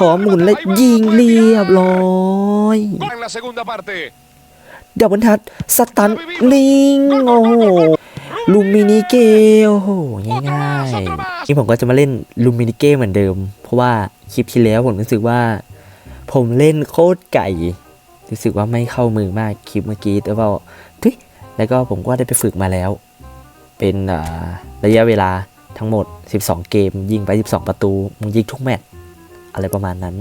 ขอหมุนและยิงเรียบร้อย En la segunda parte. ดับเบิลทัชสตันนิงโอ้โหลูมินิเกโอ้โหง่ายๆนี่ผมก็จะมาเล่นลูมินิเกเหมือนเดิม เพราะว่าคลิปที่แล้วผมรู้สึกว่า ผมเล่นโคตรไก่ รู้สึกว่าไม่เข้ามือมากคลิปเมื่อกี้แต่ว่าทุยแล้วก็ผมก็ได้ไปฝึกมาแล้ว เป็นอ่าระยะเวลาทั้งหมด 12 เกม ยิงไป 12 ประตูมึงยิงทุกแมตช์ อะไรประมาณนั้น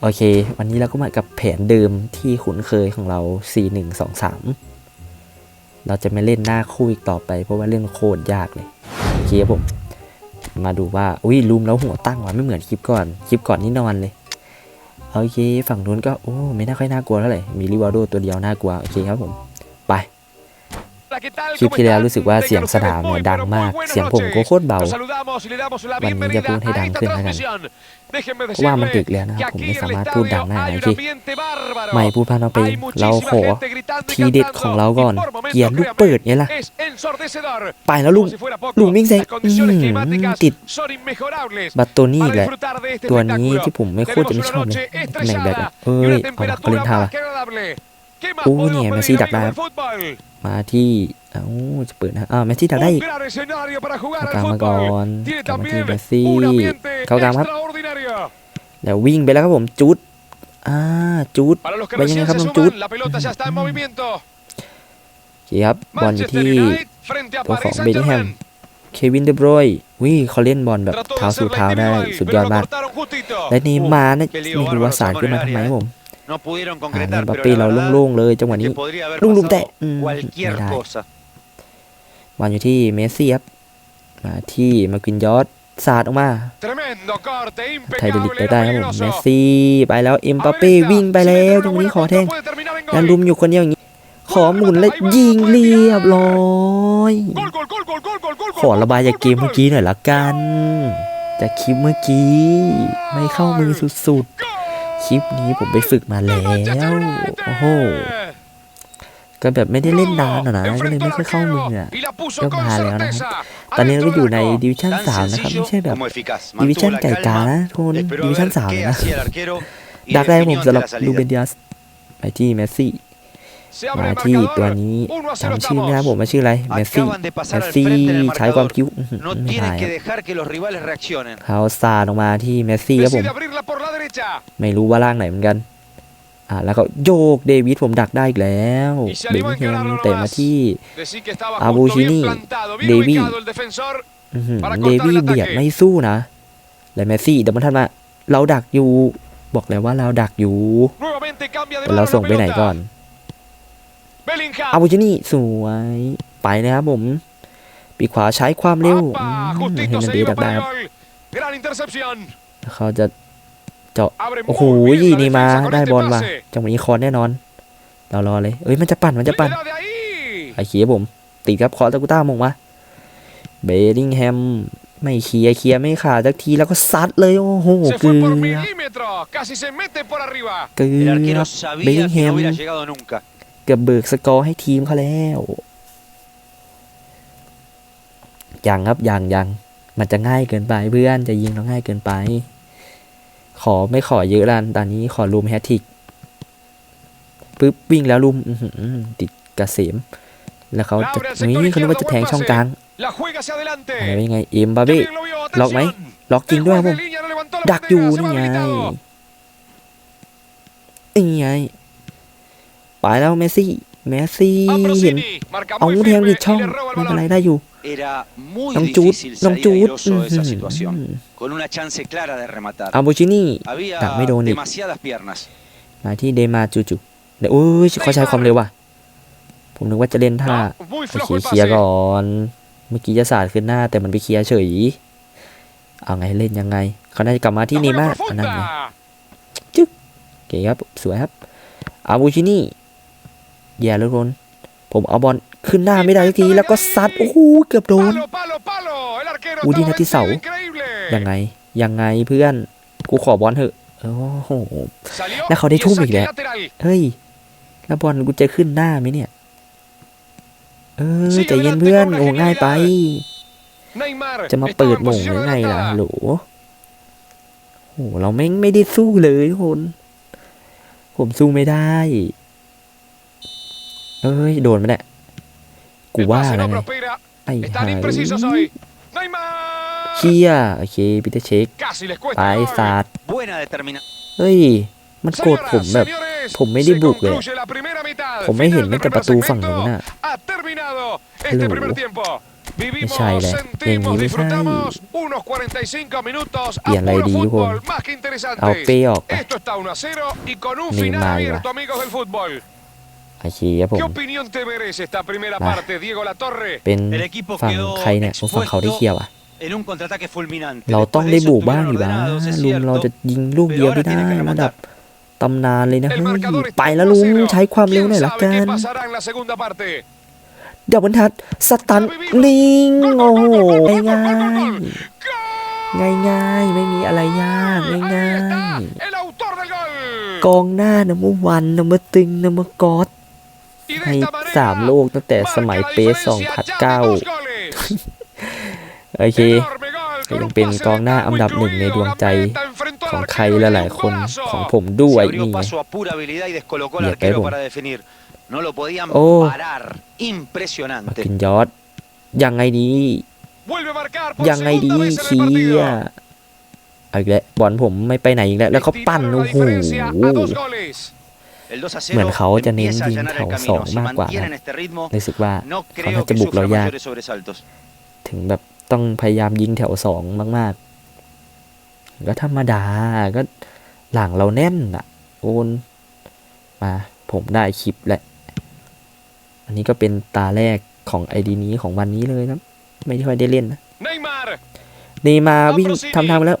โอเค วันนี้เราก็มากับแผนเดิมที่คุ้นเคยของเรา 4 1 2 3 เราจะไม่เล่นหน้าคู่อีกต่อไป เพราะว่าเล่นโคตรยากเลยโอเคครับผมมาดูว่า อุ้ยลุมแล้วหัวตั้งว่ะไม่เหมือนคลิปก่อน คลิปก่อนนี่นอนเลย โอเค ฝั่งนู้นก็ โอ้ ไม่น่าค่อยน่ากลัวเท่าไหร่ มีริวาโดตัวเดียวน่ากลัว โอเคครับผม ไป คลิป ¿Cómo ที่แล้ว están? รู้สึกว่า Tengan เสียงส ustedes นามเนี่ย muy, ดัง pero มาก muy buenas เสียงผมก็ noches. โคตรเบา Los saludamos y le damos la วันนี้จะ bienvenida พูดให้ a ดัง esta ขึ้นแล้วกัน transmisión. Déjenme เพราะว่ามันดึก decirles แล้วนะค que รับผม aquí ไม่ en สา el มารถพูดดัง estadio ได้ hay โอ un เค ambiente bárbaro. ไม่พูดพลาดเราไป Hay เรา muchísima ขอ gente gritando y ทีเด็ดของเรา cantando, ก่อน y por momentos, เกียร์ลูก créame, เปิดไงล่ะ es ensordecedor. ไปแล้วลุง Como si fuera poco, ลุงวิ่งแซง las condiciones อื้อหือ climáticas ติด son inmejorables. บัตรตัวนี้อีก Para แหละ disfrutar de este ตัวนี้ espectáculo. ที่ผมไม่โคตรจะไม่ Tenemos ชอบ una เลย noche ตำแหน่งแบ็ค estrellada อะเอ้ y ย una เอาละเขา temperatura เล่นท่า más ว่ะ que agradable. ¿Qué más Uh, podemos ni pedir, Messi amigos ดักได้ del fútbol? มาที่เอ้าจะเปิดนะอ้าวแมสซี่ดักได้อี Un ก gran escenario para jugar เข้าก al ลางมาก่อน fútbol. Tiene กลับมาที่ también แมสซี่ un ambiente เข้ากลางครับ extraordinario. แล้ววิ่งไปแล้วครับผมจุดอ่าจุด Para los que ไปยังไง recién ครับ se น้องจุด suman, la pelota ya está en movimiento. โอเคครับบอลอยู่ Manchester ที่ United frente a ตัวขอ Paris งเบลลิงแฮม Saint-Germain. เควินเดบรอยวิเขาเล่นบอลแบบ Trató เท้า de สู่ hacerla เท้าได้ individual, สุดย pero อด lo มาก cortaron justito. และนี่มานะ qué lío ไม่รู้ว่า bárbaro สาดขึ้นมาทำไมครับผม No pudieron อ่า concretar, นั่นบัป pero ปี้ la เรา verdad โล่งๆเลยจังหวะนี้ que podría haber ลุงลุง pasado แตะอืม cualquier ไม่ได้ cosa. บอลอยู่ที่เมสซี่ครับมาที่มากินยอดสาดออกมา Tremendo corte, ไทยเดลิก impecable, ไป era ได้ครับผม peligroso. เมสซี่ไปแล้วเอ็ม A บัป ver เป้ esta, วิ่งไป si แล้ว meten ตรง una นี้ buena ขอแทง contra, puede terminar en ยัน gol. ลุมอยู่คนเดียวอย่างนี้ ขอหมุนและยิงเรียบร้อย Gol, gol, gol, gol, gol, gol, gol, ขอ gol, ระบาย gol, จาก gol, เกม gol, เมื่อ gol. กี้หน่อยละกัน จากคลิปเมื่อกี้ ไม่เข้ามือสุดๆ คลิปนี้ผมไปฝึกมาแล้ว โอ้โห ก็แบบไม่ได้เล่นนานอะนะ ก็เลยไม่ค่อยเข้ามืออะก็มาแล้วนะครับ ตอนนี้เราก็อยู่ในดิวิชั่นสามนะครับ ไม่ใช่แบบดิวิชั่นไก่กานะทุกคนดิวิชั่นสามนะดักได้ผมสำหรับลูเบนดิอัสไปที่เมสซี่ มา el ที่ marcador. ตัวนี้1 a 0จำชื่อ estamos. ไม่ได้ผมว่าชื่ออะไรเมสซี่ Acaban de เม pasar ส al ซี่ frente del ใช้ความ marcador. คิ้วอื้อหือ No ไม่ได้ tienen ค que รับ dejar que los rivales reaccionen. เขาซาดออกมาที่เมสซี่ครับผม Decide abrirla por la derecha. ไม่รู้ว่าล่างไหนเหมือนกันอ่าแล้วก็โยกเดวิดผมดักได้อีกแล้ว Y se เบ animó ล a ลิงแฮม encararlo เตะมา nomás. ที่ Decí que estaba Abu justo bien Gini, plantado, bien David. ubicado el defensor. อื้อหือ para เด cortar วี่ el ataque เบียดไม่สู้นะและเมสซี่เดี๋ยวมันทันมาเราดักอยู่ บอกแล้วว่าเราดักอยู่ Nuevamente cambia de แต่เรา mano ส่ง la ไปไหน pelota. ก่อน Bellingham. อาบูจินี่สวยไปนะครับผม ปีกขวาใช้ความเร็วอื Apa, มเฮ justito นัน se เด iba ดักได้ para ค el รับ gol. Gran intercepción. เขาจะเจาะ Abre โอ้โห muy bien la นี่มา defensa con ได้ este บอลว่ะ pase. จังหวะนี้คอนแน่นอนเรารอเลยเอ้ยมันจะปั่นมันจะปั่น Le da de ahí. ไอ้เคียผม ติดครับคอร์ตากุต้ามงมาเบลลิงแฮมไม่เคลียร์เคลียร์ไม่ขาดสักทีแล้วก็ซัดเลยโอ้โห Se เกื fue อ por บ milímetros. Casi se mete por arriba. เกื El อบ arquero sabía que Bellingham. no hubiera llegado nunca. เกือบเบิกสกอร์ให้ทีมเขาแล้วยังครับยังยังมันจะง่ายเกินไปเพื่อนจะยิงเราง่ายเกินไป ขอไม่ขอเยอะลันตอนนี้ขอรุมแฮตทริกปึ๊บวิ่งแล้วรุมอื้อหือติดกระเสมแล้วเขาจะ Abre al sector นี่เขาคิดว่า izquierdo, จะแทง buen ช่อง pase. กลาง La juega hacia adelante. อะไรเป็นไงเอ็มบา Qué เบ้ bien lo vio. ล็อกไหม Atención. ล็อกจริง El ด้วยครับ juez ผม de línea no levantó la ดักอยู่ bandera, se นี่ va ไง habilitado. นี่ไง ไปแล้วเมสซี่เมสซี่ A เห็น Brosini. Marca เอา muy แทง firme ผิด y ช่อง le roba el ไม่เป็น balón. ไรได้อยู่ Era muy น้องจูด difícil น้อง salir จูด airoso de esa อื้อหื situación, อ con una chance clara de rematar. อาบูชินี่ Había Đặng mới đồ nị. demasiadas piernas. มาที่เดมาจูจูเดี๋ยวโอ้ยเขาใช้ความเร็วว่ะ ผมนึกว่าจะเล่นท่า No, muy โอเค flojo el เคลียร์ pase. ก่อน เมื่อกี้จะสาดขึ้นหน้า แต่มันไปเคลียร์เฉย เอาไงเล่นยังไง เขาน่าจะกลับมาที่ La เน juega ม่าอันนั้นไง profunda. โอเคครับ สวยครับอาบูชินี่ แย่แล้วทุกคนผมเอาบอลขึ้นหน้าไม่ได้สักทีแล้วก็ซัดโอ้โหเกือบโดน Palo, palo, palo. El arquero Udi estaba Nati Sau. vencido, increíble. ยังไงยังไงเพื่อนกูขอบอลเถอะโอ้โห Salió La jodí y es tú, saque Miguel. lateral. เฮ้ยแล้วบอลกูจะขึ้นหน้าไหมเนี่ย เออใจเย็นเพื่อนโอ้ง่ายไป Neymar จะมา estaba เปิด en หม่งห posición รือไงล่ะ adelantada. โหลโหเราแม่งไม่ได้สู้เลยทุกคน ผมสู้ไม่ได้ เอ้ย โดนไหมเนี่ยกู El ว่า pase แล้ว no ไง prospera. ไอ้ Están หาย imprecisos hoy. Neymar. เคียโอเคปีเตอร์เช็ค Casi les ไป cuesta. el gol. ศาสตร์ Buena determinación. เฮ้ย มันโกรธผมแบบ Señoras, ผมไม่ได้ se บุกเลย concluye la primera mitad. ผมไม่เห็น Final แม้ del แต่ประตู primer ฝั่งนู้น segmento. น่ะ Ha terminado este Hello. primer tiempo. Vivimos, Sai, le- sentimos, Lenny, disfrutamos unos 45 minutos a Bien, puro Lady, fútbol, bueno. más que เอา interesantes. เป้ออกไป Esto está 1 a 0 y con un Neymar, final va. abierto, amigos del fútbol. โอเคครับผม ¿Qué opinión te merece esta primera Va. parte, Diego Latorre? เป็น El equipo ฝั่ง quedó ใครเนี่ยผมฝั่งเขาได้ expuesto เคียวอะ En un contraataque fulminante. เราต้อง Después ได้ de eso บุกบ้าง estuvieron ดิบ้า ordenados, es ลุงเราจะ cierto, ยิงลูกเดียวไม่ pero ได้ ahora tiene que ระดับ remontar. ตำนานเลยนะ El เฮ้ย marcador ไป está แล้ว1 a ลุง 0. ใช้ความเร็ว ¿Quién หน่อยละ sabe กั qué น pasará en la segunda parte? ดับบนทัดสตันลิง Gol, โอ้ gol, โห gol, gol, gol, ง่าย gol, ง่า gol, ย gol, gol. ง่ายง่ายๆไม่มีอะไรยาก Ahí ง่าย está ง่าย el autor del gol. กองหน้านัมเบอร์วันนัมเบอร์ตึงนัมเบอร์กอด Y de ให้ esta manera สามโลกตั้งแต่ส marca มัย la เปสสอง diferencia พัน ya de เก้า dos goles. โอเค Enorme gol ก็ con ยัง un เป็น pase กองหน้า de อัน campo ดับหนึ่งในด incluido. วงใจ Gambetta enfrentó ข al องใคร arquero y หลาย un ๆคน golazo. ของผมด้ว Se ย abrió นี่ไง paso a pura habilidad y descolocó al Y arquero apego. para definir. No lo podían Oh. parar. มา Impresionante. กินยอด ยังไงดี Vuelve a marcar por ยังไงดี segunda vez en el เคีย partido. เอาอีกแล้วบอลผมไม่ไปไหนอีกแล้ว แล้วเขาปั่น Estiraron โอ้ la โห เหมือนเขาจะเน้น empieza a ยิง allanar แถ el ว camino. สอง Si มากกว่านะ mantienen este ritmo, รู้สึกว่า no เขา creo น่าจะ que บุกเรา sufran ยาก mayores sobresaltos. ถึงแบบต้องพยายามยิงแถวสองมาก ๆ ก็ธรรมดาก็หลังเราแน่นอะ โอนมาผมได้คลิปแหละ อันนี้ก็เป็นตาแรกของไอดีนี้ของวันนี้เลยนะ ไม่ค่อยได้เล่นนะ Neymar. เนย์มาร์วิ่งทำทางไปแล้ว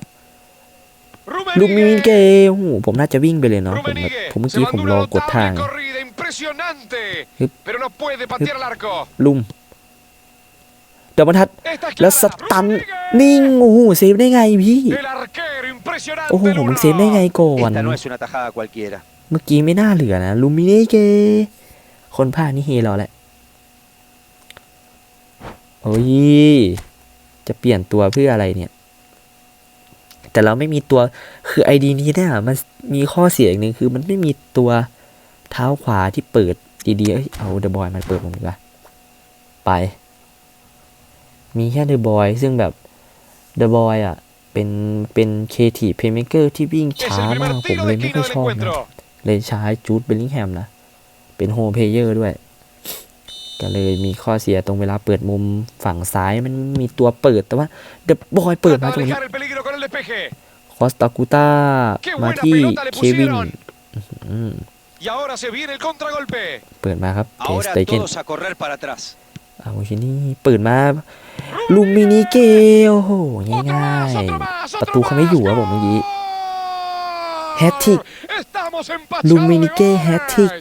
ลูกมีเก Rummenigge. โอ้โหผมน่าจะวิ่งไปเลยเนาะผมแบบ Rummenigge. ผมเมื่อ Se กี้ mandó ผม una รอกดทาง notable corrida impresionante. Hup. Pero no puede patear al arco. ลุ่มเดี๋ยวบรรทัด Esta es แล้ว clara. สตัน Rummenigge. นิ่งโอ้โหเซฟได้ไงพี่ El arquero impresionante. โอ้โห el มัน uno. เซฟได้ไงก่อน Esta no es una tajada cualquiera. เมื่อกี้ไม่น่าเหลือนะลูมิเนเกคนพานี่เฮเราแหละโอ้ยจะเปลี่ยนตัวเพื่ออะไรเนี่ย แต่เราไม่มีตัวคือไอดีนี้เนี่ยมันมีข้อเสียอย่างหนึ่งคือมันไม่มีตัวเท้าขวาที่เปิดดีๆเอาเดอะบอยมันเปิดผมดีกว่าไป มีแค่เดอะบอยซึ่งแบบเดอะบอยอะเป็นเป็นเคทีเพย์เมเกอร์ที่วิ่งช้ามากผมเลยไม่ค่อยชอบนะเลยใช้จูดเบลลิงแฮมนะ เป็นโฮมเพเยอร์ด้วย ก็เลยมีข้อเสียตรงเวลาเปิดมุมฝั่งซ้ายมันมีตัวเปิดแต่ว่าเดอะบอยเปิดมาตรงนี้ alejar el peligro con el despeje. คอสตากูต้า Qué มา buena ที่ pelota le เควิน pusieron. อืม Y ahora se viene el contragolpe. เปิดมาครับเทส Ahora เตเกน todos a correr para atrás. เอาชินี่เปิดมาลูมินิเกโอ้โห Otro ง่าย más, otro más, ๆประ otro ตูเขาไม่อยู่ครับผมเมื่อกี้ ¡Gol! Hat-trick. Estamos empachados Luminike de goles. hat-trick.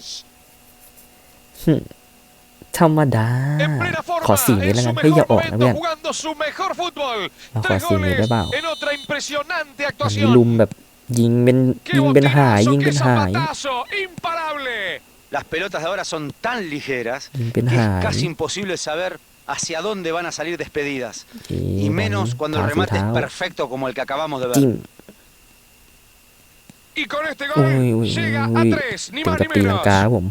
ธรรมดา En plena ขอ forma, สี่เมตร en แล้วกั su นเฮ้ยอย่า mejor ออกนะเพื่อน momento, jugando su mejor fútbol. Bajo Tres así, goles mira, Pau. en otra impresionante อันนี้ actuación. ลุมแบบยิงเป็น ¡Qué ยิงเป็นหาย botinazo, ยิง qué เป็นหาย zapatazo! ¡Imparable! Las pelotas de ahora son tan ligeras ยิงเป็น que หา es ย casi imposible saber hacia dónde van a salir despedidas. โอเค Y บอล menos cuando el เท้าสู่ remate es เท้า perfecto como el que acabamos de จิ้ ver. ม Y con este อุ้ gol ยอุ้ย llega อุ้ a ย tres, ni ถึง más กับ ni ตีลัง menos.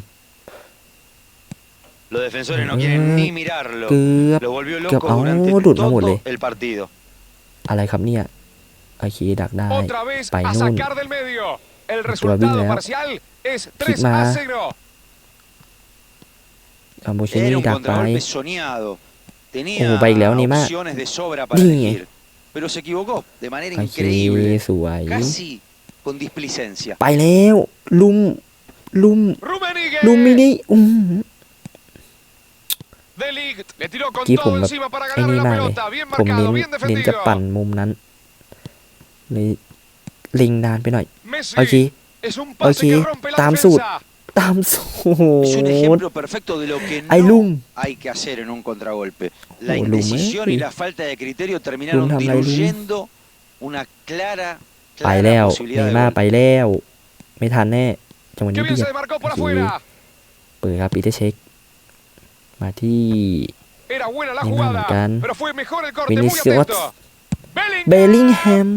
กาครับผม Los defensores no Eh, quieren ni mirarlo. เกือบ Lo volvió que- loco ah, durante dude, no, todo boludo. el partido. อะไรครับเนี่ยโอเคดักได้ Otra vez Pai a Nun. sacar del medio. El Tua resultado Villa. parcial es 3มา a 0. เอาโมเช Era นี่ un ดักไป contragolpe soñado. Tenía Oh, baila, ni más. opciones de sobra para Ni. elegir. Pero se equivocó de manera โอเค increíble. สวย Casi con displicencia. ไปแล้ว ลุม ลุม Rummenigge. ลุมมินิอืม De Ligt le tiró con Aquí todo ผมแบบ encima para ไอ้ ganar นี่ la มากเลย pelota. Bien ผมเน้น marcado, bien เน้นจะ defendido. ปั่นมุมนั้นเลยเล็งนานไปหน่อย Messi โอเค es un pase Ok, que rompe la tam defensa. ตามสูต Es un ร ejemplo perfecto de lo que Ay, no Lum. hay que hacer en un contragolpe. La Oh, Lum, indecisión eh. y la falta de criterio terminaron Lum, Lum, Lum. diluyendo una clara, ไป clara แล้วเน posibilidad ย์ de มา gol. ไปแล้ว ไม่ทันแน่จังหวะ Qué นี้ bien เบีย se ด demarcó por Aquí. afuera. เปิดครับปีเตอร์เช็ค มาที่ Era buena la Ni jugada, Mancan. pero fue mejor el corte. Muy Vinicius. atento. เบลลิงแฮม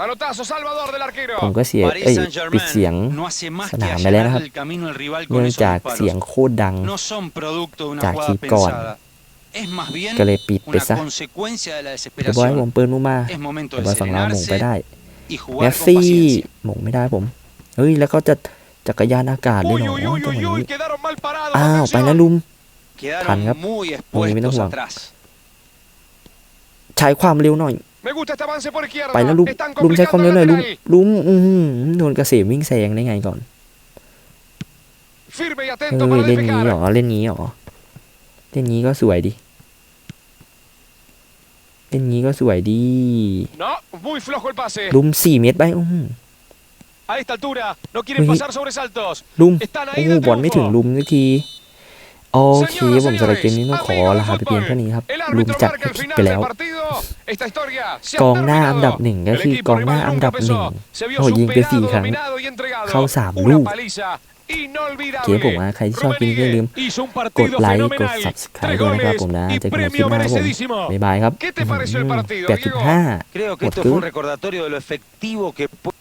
Manotazo Salvador del arquero. ผมก็เสีย Paris เอ้ยปิดเสียง Saint-Germain no hace más ส que นามไปแล้วนะค allanar รับ el camino al rival con เนื่อง esos จากเสียง disparos. โคตรดัง No son producto de una จาก jugada คลิปก่อน pensada. Es más bien ก็เลยปิดไป una ซะ consecuencia de la เดี๋ยวบอยให้ผม desesperación. เปิดมุมมา Es momento เดี๋ยว de บอยฝั่งเราหมงไป serenarse ได้ y แม jugar ส con ซี่ paciencia. หมงไม่ได้ผม เฮ้ยแล้วก็จะ จักรยานอากาศด้วย Uy, เนาะ uy, uy, จังห uy, วะ uy, นี้ quedaron mal parados. อ้าวไป atención. แล้วลุม Quedaron Hanap. muy Muy bien, expuestos Juan. atrás. ใช้ความเร็วหน่อย Me gusta este avance por izquierda. ไปแล้วลุม Están ลุมใช้ความ complicando เร็วหน่อย la ลุม lateral. ลุมอือหือโดนเกษมวิ่งแซงได้ไงก่อน Firme y เอ atento อ para เล่นงี้ despejar. เหรอเล่นงี้เหรอเล่นงี้ก็สวยดิเล่นงี้ก็สวยดี No, muy flojo el pase. ลุมสี่เมตรไปอื้อหือ A esta altura no quieren Uy. pasar sobresaltos. ลุม Están โอ้ ahí โห del บอลไม่ถึง triunfo. ลุมสักที โอเค Señoras, ผมสำหรับเกม señores, นี้ต้องขอ amigos ลา del ไปเพียง fútbol. เท่านี้ครับ El ลุม árbitro จัด marca ให้ el ผิด final ไปแล้ว del partido. Esta historia se ha กองหน้าอันดับ terminado. หนึ่งก็ El คือ equipo กองหน้า rival อัน nunca ดับหนึ่ง pesó. Se vio โอ้ยิงไปสี่ superado, ครั้ง dominado y entregado. เข้าสาม Una ลูก paliza เกมผมว่า inolvidable. ใครที่ชอบคลิปนี้ก็อย่าลืม Rummenigge hizo un กด partido ไลค์ กด fenomenal. subscribe Tres ด้วยนะครับ goles ผมนะ y เจอกันใหม่คลิ premio ปหน้าครับผม merecidísimo. บ๊ายบายครับ ¿Qué te pareció el partido, แปดจุด Diego? ห้า Creo que Por esto qué? fue un recordatorio de lo efectivo que puede